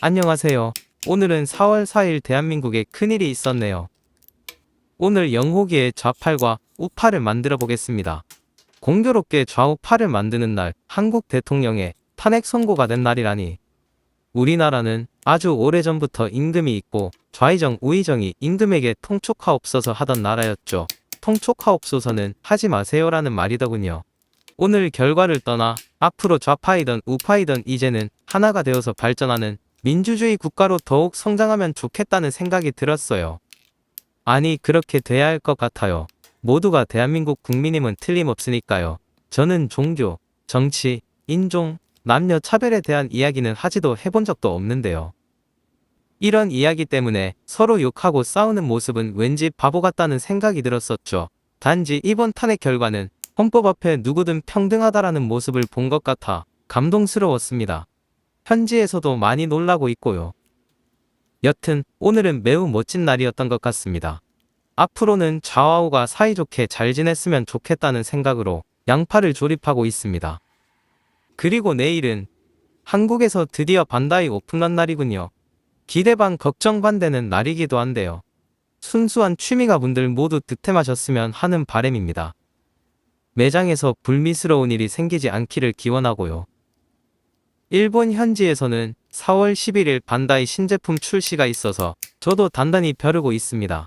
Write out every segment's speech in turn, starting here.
안녕하세요. 오늘은 4월 4일 대한민국에 큰일이 있었네요. 오늘 영호기의 좌팔과 우팔을 만들어 보겠습니다. 공교롭게 좌우팔을 만드는 날 한국 대통령의 탄핵 선고가 된 날이라니. 우리나라는 아주 오래전부터 임금이 있고 좌의정 우의정이 임금에게 통촉하옵소서 하던 나라였죠. 통촉하옵소서는 하지 마세요라는 말이더군요. 오늘 결과를 떠나 앞으로 좌파이든 우파이든 이제는 하나가 되어서 발전하는 민주주의 국가로 더욱 성장하면 좋겠다는 생각이 들었어요. 아니, 그렇게 돼야 할 것 같아요. 모두가 대한민국 국민임은 틀림없으니까요. 저는 종교, 정치, 인종, 남녀 차별에 대한 이야기는 하지도 해본 적도 없는데요. 이런 이야기 때문에 서로 욕하고 싸우는 모습은 왠지 바보 같다는 생각이 들었었죠. 단지 이번 탄핵 결과는 헌법 앞에 누구든 평등하다라는 모습을 본 것 같아 감동스러웠습니다. 현지에서도 많이 놀라고 있고요. 여튼 오늘은 매우 멋진 날이었던 것 같습니다. 앞으로는 좌우가 사이좋게 잘 지냈으면 좋겠다는 생각으로 양파를 조립하고 있습니다. 그리고 내일은 한국에서 드디어 반다이 오픈한 날이군요. 기대 반 걱정 반 되는 날이기도 한데요. 순수한 취미가 분들 모두 득템하셨으면 하는 바램입니다. 매장에서 불미스러운 일이 생기지 않기를 기원하고요. 일본 현지에서는 4월 11일 반다이 신제품 출시가 있어서 저도 단단히 벼르고 있습니다.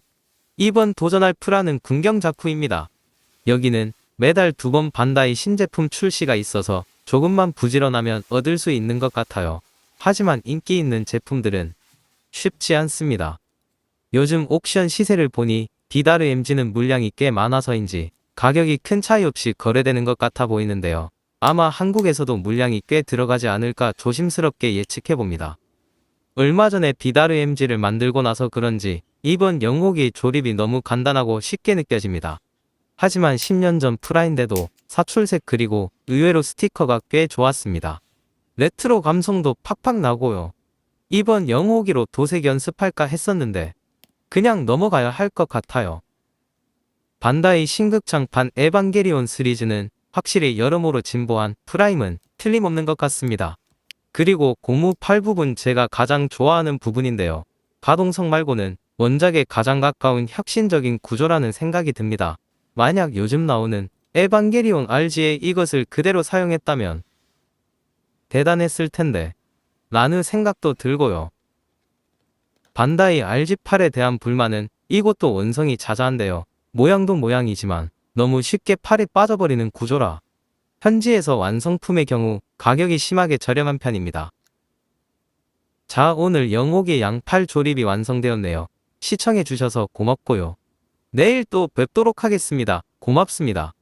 이번 도전할 프라는 군경 작후입니다. 여기는 매달 두 번 반다이 신제품 출시가 있어서 조금만 부지런하면 얻을 수 있는 것 같아요. 하지만 인기 있는 제품들은 쉽지 않습니다. 요즘 옥션 시세를 보니 디다르 MG는 물량이 꽤 많아서인지 가격이 큰 차이 없이 거래되는 것 같아 보이는데요. 아마 한국에서도 물량이 꽤 들어가지 않을까 조심스럽게 예측해 봅니다. 얼마 전에 비다르 MG를 만들고 나서 그런지 이번 영옥이 조립이 너무 간단하고 쉽게 느껴집니다. 하지만 10년 전 프라인데도 사출색 그리고 의외로 스티커가 꽤 좋았습니다. 레트로 감성도 팍팍 나고요. 이번 영옥이로 도색 연습할까 했었는데 그냥 넘어가야 할 것 같아요. 반다이 신극장판 에반게리온 시리즈는 확실히 여러모로 진보한 프라임은 틀림없는 것 같습니다. 그리고 고무 팔 부분 제가 가장 좋아하는 부분인데요. 가동성 말고는 원작에 가장 가까운 혁신적인 구조라는 생각이 듭니다. 만약 요즘 나오는 에반게리온 RG에 이것을 그대로 사용했다면 대단했을 텐데 라는 생각도 들고요. 반다이 RG8에 대한 불만은 이것도 원성이 자자한데요. 모양도 모양이지만 너무 쉽게 팔이 빠져버리는 구조라 현지에서 완성품의 경우 가격이 심하게 저렴한 편입니다. 자 오늘 영옥의 양팔 조립이 완성되었네요. 시청해주셔서 고맙고요. 내일 또 뵙도록 하겠습니다. 고맙습니다.